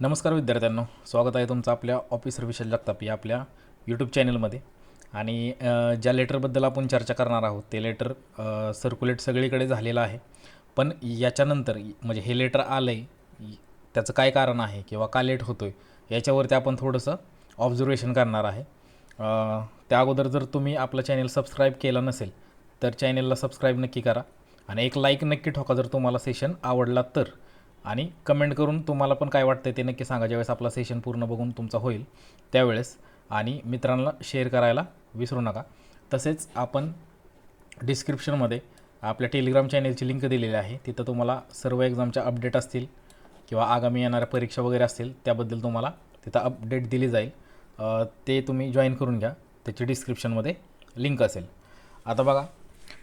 नमस्कार विद्यार्थ्यांनो स्वागत आहे तुमचं आपल्या ऑफिस विशाल जगताप या आपल्या यूट्यूब चॅनलमध्ये आणि ज्या लेटरबद्दल आपण चर्चा करणार आहोत ते लेटर सर्क्युलेट सगळीकडे झालेलं आहे. पण याच्यानंतर म्हणजे हे लेटर आलं आहे त्याचं काय कारण आहे किंवा का लेट होतो आहे याच्यावरती आपण थोडंसं ऑब्झर्वेशन करणार आहे. त्या अगोदर जर तुम्ही आपलं चॅनल सबस्क्राईब केलं नसेल तर चॅनलला सबस्क्राईब नक्की करा. आणि एक लाईक नक्की ठोका जर तुम्हाला सेशन आवडला तर आणि कमेंट करून तुम्हाला पण काय वाटतं ते नक्की सांगा. ज्यावेळेस आपला सेशन पूर्ण बघून तुमचा होईल त्यावेळेस. आणि मित्रांना शेअर करायला विसरू नका. तसेच आपण डिस्क्रिप्शनमध्ये आपल्या टेलिग्राम चॅनेलची लिंक दिलेली आहे. तिथं तुम्हाला सर्व एक्झामच्या अपडेट असतील किंवा आगामी येणाऱ्या परीक्षा वगैरे असतील त्याबद्दल तुम्हाला तिथं अपडेट दिली जाईल. ते तुम्ही जॉईन करून घ्या. त्याची डिस्क्रिप्शनमध्ये लिंक असेल. आता बघा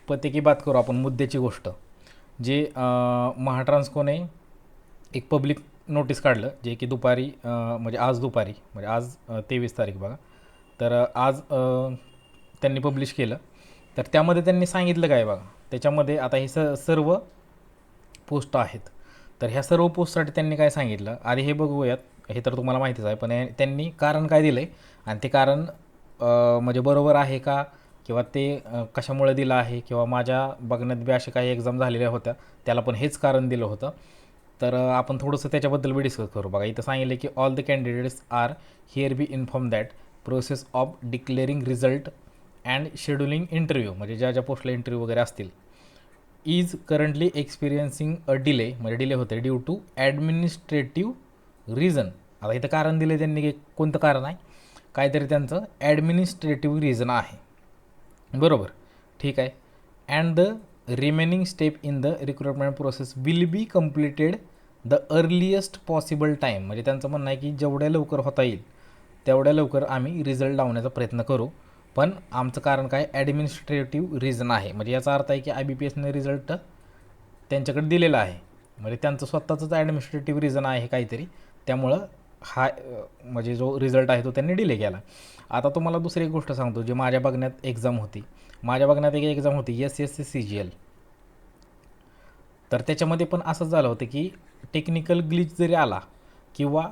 पते की बात करू आपण मुद्द्याची गोष्ट. जे महाट्रान्सकोने एक पब्लिक नोटीस काढलं जे की दुपारी म्हणजे आज दुपारी म्हणजे आज तेवीस तारीख बघा. तर आज त्यांनी पब्लिश केलं. तर त्यामध्ये त्यांनी सांगितलं काय बघा? त्याच्यामध्ये आता हे स सर्व पोस्ट आहेत. तर ह्या सर्व पोस्टसाठी त्यांनी काय सांगितलं? आधी हे बघूयात. हे तर तुम्हाला माहितीच आहे पण त्यांनी कारण काय दिलं आहे आणि ते कारण म्हणजे बरोबर आहे का? किंवा ते कशामुळे दिलं आहे? किंवा माझ्या बघण्यात बी अशा काही एक्झाम झालेल्या होत्या त्याला पण हेच कारण दिलं होतं. तर आपण थोडंसं त्याच्याबद्दल बी डिस्कस करू. बघा इथं सांगितलं की all the candidates are here be inform that process of declaring result and scheduling interview म्हणजे ज्या ज्या पोस्टला इंटरव्ह्यू वगैरे असतील is currently experiencing a delay म्हणजे डिले होते ड्यू टू ॲडमिनिस्ट्रेटिव्ह रिझन आता इथं कारण दिलं त्यांनी की कोणतं कारण आहे? काहीतरी त्यांचं ॲडमिनिस्ट्रेटिव्ह रिझन आहे. बरोबर? ठीक आहे. And the remaining step in the recruitment process will be completed the earliest possible time म्हणजे त्यांचं म्हणणं आहे की जेवढ्या लवकर होता येईल तेवढ्या लवकर आम्ही रिझल्ट लावण्याचा प्रयत्न करू. पण आमचं कारण काय? ॲडमिनिस्ट्रेटिव्ह रिझन आहे. म्हणजे याचा अर्थ आहे की आय बी पी एसने रिझल्ट त्यांच्याकडे दिलेला आहे. म्हणजे त्यांचं स्वतःचंच ॲडमिनिस्ट्रेटिव्ह रिझन आहे काहीतरी. त्यामुळं हा म्हणजे जो रिझल्ट आहे तो त्यांनी डिले केला आता तुम्हाला दुसरी एक गोष्ट सांगतो जी माझ्या बघण्यात एक्झाम होती. माझ्या बघण्यात एक एक्झाम होती S S C C G L. तर त्याच्यामध्ये पण असंच झालं होतं की टेक्निकल ग्लिच जरी आला किंवा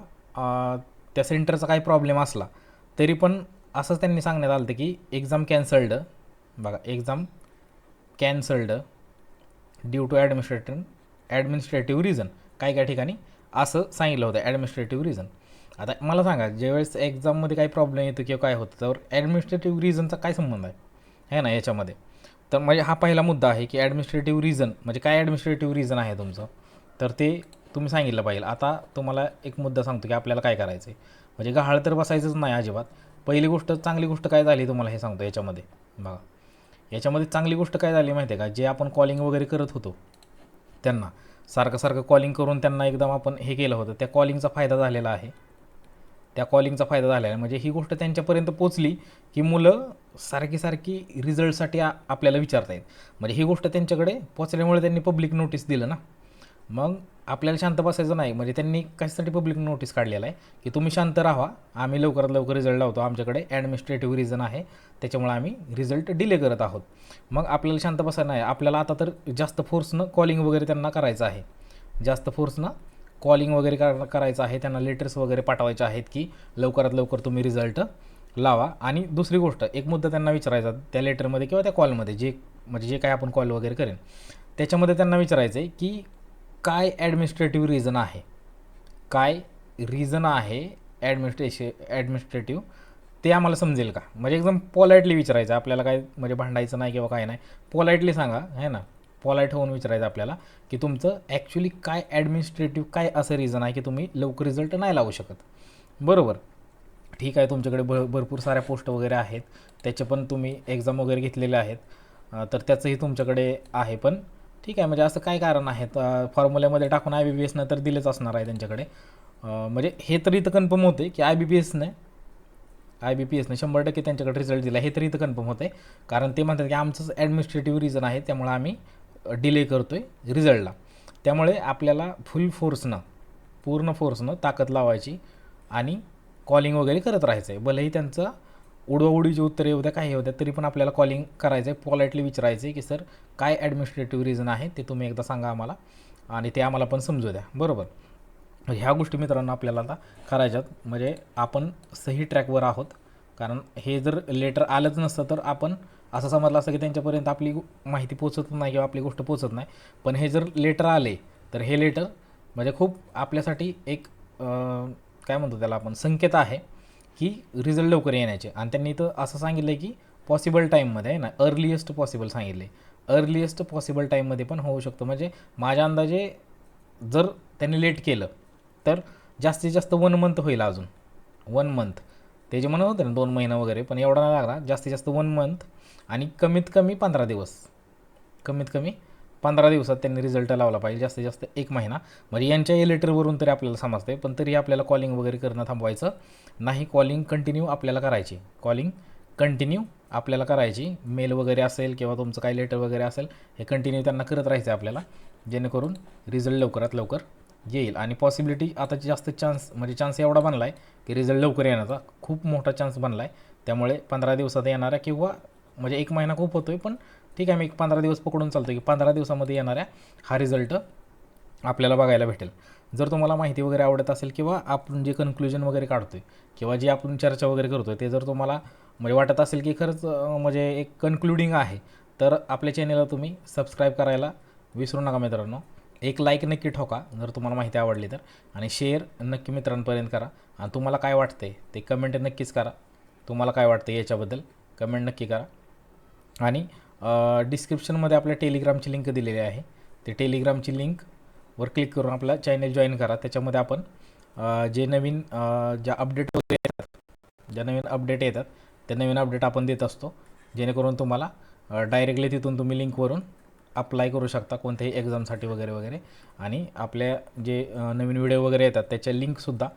त्या सेंटरचा काही प्रॉब्लेम असला तरी पण असंच त्यांनी सांगण्यात आलं होतं की एक्झाम कॅन्सल्ड बघा exam cancelled due to administrative administrative reason काही काही ठिकाणी असं सांगितलं होतं ॲडमिनिस्ट्रेटिव्ह रिझन आता मला सांगा ज्यावेळेस एक्झाममध्ये काही प्रॉब्लेम येतो किंवा काय होतं तर ॲडमिनिस्ट्रेटिव्ह रिझनचा काय संबंध आहे? है ना याच्यामध्ये. तर म्हणजे हा पहिला मुद्दा आहे की ॲडमिनिस्ट्रेटिव्ह रिझन म्हणजे काय ॲडमिनिस्ट्रेटिव्ह रिझन आहे तुमचं? तर ते तुम्ही सांगितलं पाहिजे. आता तुम्हाला एक मुद्दा सांगतो की आपल्याला काय करायचं आहे म्हणजे गहाळ तर बसायचंच नाही अजिबात. पहिली गोष्ट चांगली गोष्ट काय झाली तुम्हाला हे सांगतो याच्यामध्ये. बघा. याच्यामध्ये चांगली गोष्ट काय झाली माहिती आहे का? जे आपण कॉलिंग वगैरे करत होतो त्यांना. सारखं सारखं कॉलिंग करून त्यांना एकदम आपण हे केलं होतं. त्या कॉलिंगचा फायदा झालेला आहे. त्या कॉलिंगचा फायदा झालेला आहे. म्हणजे ही गोष्ट त्यांच्यापर्यंत पोचली की मुलं सारखी सारखी रिझल्टसाठी आपल्याला विचारता विचारतायत. म्हणजे ही गोष्ट त्यांच्याकडे पोचल्यामुळे त्यांनी पब्लिक नोटीस दिलं ना. मग आपल्याला शांत बसायचं नाही. म्हणजे त्यांनी कशासाठी पब्लिक नोटीस काढलेला आहे? की तुम्ही शांत राहा. आम्ही लवकरात लवकर रिझल्ट लावतो. आमच्याकडे ॲडमिनिस्ट्रेटिव्ह रिझन आहे. त्याच्यामुळे आम्ही रिझल्ट डिले करत आहोत. मग आपल्याला शांत बसायला नाही. आपल्याला आता तर जास्त फोर्सनं कॉलिंग वगैरे त्यांना करायचं आहे. जास्त फोर्सनं कॉलिंग वगैरे कर करायचं आहे. त्यांना लेटर्स वगैरे पाठवायचे आहेत की लवकरात लवकर तुम्ही रिझल्ट लावा. आणि दुसरी गोष्ट एक मुद्दा त्यांना विचारायचा त्या लेटरमध्ये किंवा त्या कॉलमध्ये जे म्हणजे जे काय आपण कॉल वगैरे करेन. त्याच्यामध्ये त्यांना विचारायचं आहे की काय ॲडमिनिस्ट्रेटिव्ह रिझन आहे? काय रिझन आहे ॲडमिनिस्ट्रेशन ॲडमिनिस्ट्रेटिव्ह ते आम्हाला समजेल का? म्हणजे एकदम पोलाईटली विचारायचं आपल्याला काय म्हणजे भांडायचं नाही किंवा काय नाही. पॉलाईटली सांगा है ना? पोलाईट होऊन विचारायचं आपल्याला की तुमचं ॲक्च्युली काय ॲडमिनिस्ट्रेटिव्ह काय असं रिझन आहे की तुम्ही लवकर रिझल्ट नाही लावू शकत. बरोबर? ठीक आहे तुमच्याकडे भ भरपूर साऱ्या पोस्ट वगैरे आहेत. त्याचे पण तुम्ही एक्झाम वगैरे घेतलेले आहेत. तर त्याचंही तुमच्याकडे आहे पण ठीक आहे म्हणजे असं काय कारण आहे फॉर्म्युल्यामध्ये टाकून आय बी बी एसनं तर दिलेच असणार आहे त्यांच्याकडे. म्हणजे हे तर इथं कन्फर्म होते की आय बी पी एसने आय बी पी एसने शंभर टक्के त्यांच्याकडे रिझल्ट दिला. हे तर इथं कन्फर्म होतं आहे कारण ते म्हणतात की आमचंच ॲडमिनिस्ट्रेटिव्ह रिझन आहे त्यामुळे आम्ही डिले करतो आहे रिझल्टला त्यामुळे आपल्याला फुल फोर्सनं पूर्ण फोर्सनं ताकद लावायची आणि कॉलिंग वगैरे करत राहायचं आहे भलेही त्यांचं उडवाउडीची उत्तरे होत्या काही होत्या तरी पण आपल्याला कॉलिंग करायचं आहे पॉलाइटली विचारायचं आहे की सर काय ॲडमिनिस्ट्रेटिव्ह रिझन आहे ते तुम्ही एकदा सांगा आम्हाला आणि ते आम्हाला पण समजू द्या. बरोबर? ह्या गोष्टी मित्रांनो आपल्याला आता करायच्यात. म्हणजे आपण सही ट्रॅकवर आहोत. कारण हे जर लेटर आलंच नसतं तर आपण असं समजलं असतं की त्यांच्यापर्यंत आपली माहिती पोचत नाही किंवा आपली गोष्ट पोचत नाही. पण हे जर लेटर आले तर हे लेटर म्हणजे खूप आपल्यासाठी एक काय म्हणतो त्याला आपण संकेत आहे. की रिझल्ट लवकर येण्याचे. आणि त्यांनी तर असं सांगितलं आहे की पॉसिबल टाईममध्ये आहे ना अर्लिएस्ट पॉसिबल सांगितले अर्लिएस्ट पॉसिबल टाईममध्ये पण होऊ शकतं. म्हणजे माझ्या अंदाजे जर त्यांनी लेट केलं तर जास्तीत जास्त वन मंथ होईल अजून. वन मंथ ते जे म्हणत होते ना दोन महिना वगैरे पण एवढा नाही लागणार. जास्तीत जास्त वन मंथ आणि कमीत कमी पंधरा दिवस. कमीत कमी पंधरा दिवसात त्यांनी रिझल्ट लावला पाहिजे जास्तीत जास्त एक महिना. म्हणजे यांच्या या लेटरवरून तरी आपल्याला समजते पण तरी आपल्याला कॉलिंग वगैरे करणं थांबवायचं नाही. कॉलिंग कंटिन्यू आपल्याला करायची. कॉलिंग कंटिन्यू आपल्याला करायची. मेल वगैरे असेल किंवा तुमचं काही लेटर वगैरे असेल हे कंटिन्यू त्यांना करत राहायचं आहे आपल्याला. जेणेकरून रिझल्ट लवकरात लवकर येईल. आणि पॉसिबिलिटी आता जास्त चान्स म्हणजे चान्स एवढा बनला आहे की रिझल्ट लवकर येण्याचा खूप मोठा चान्स बनला आहे त्यामुळे पंधरा दिवसात येणाऱ्या किंवा म्हणजे एक महिना खूप होतो आहे पण ठीक आहे मी एक पंधरा दिवस पकडून चालतो की पंधरा दिवसामध्ये येणाऱ्या हा रिझल्ट आपल्याला बघायला भेटेल. जर तुम्हाला माहिती वगैरे आवडत असेल किंवा आपण जे कन्क्लुजन वगैरे काढतो आहे किंवा जे आपण चर्चा वगैरे करतो आहे ते जर तुम्हाला म्हणजे वाटत असेल की खरंच म्हणजे एक कन्क्लुडिंग आहे तर आपल्या चॅनेलला तुम्ही सबस्क्राईब करायला विसरू नका मित्रांनो. एक लाईक नक्की ठोका जर तुम्हाला माहिती आवडली तर. आणि शेअर नक्की मित्रांपर्यंत करा. आणि तुम्हाला काय वाटते ते कमेंट नक्कीच करा. तुम्हाला काय वाटतं याच्याबद्दल कमेंट नक्की करा. आणि डिस्क्रिप्शनमध्ये आपल्या टेलिग्रामची लिंक दिलेली आहे. ते टेलिग्रामची लिंकवर क्लिक करून आपला चॅनल जॉईन करा. त्याच्यामध्ये आपण जे नवीन ज्या अपडेट वगैरे येतात ज्या नवीन अपडेट येतात त्या नवीन अपडेट आपण देत असतो. जेणेकरून तुम्हाला डायरेक्टली तिथून तुम्ही लिंकवरून अप्लाय करू शकता कोणत्याही एक्झामसाठी वगैरे वगैरे. आणि आपल्या जे नवीन व्हिडिओ वगैरे येतात त्याच्या लिंकसुद्धा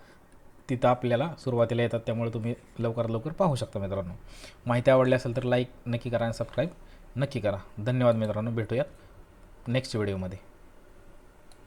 तिथं आपल्याला सुरुवातीला येतात. त्यामुळे तुम्ही लवकरात लवकर पाहू शकता मित्रांनो. माहिती आवडली असेल तर लाईक नक्की करा आणि सबस्क्राईब नक्की करा. धन्यवाद मित्रांनो. भेटूयात नेक्स्ट व्हिडिओमध्ये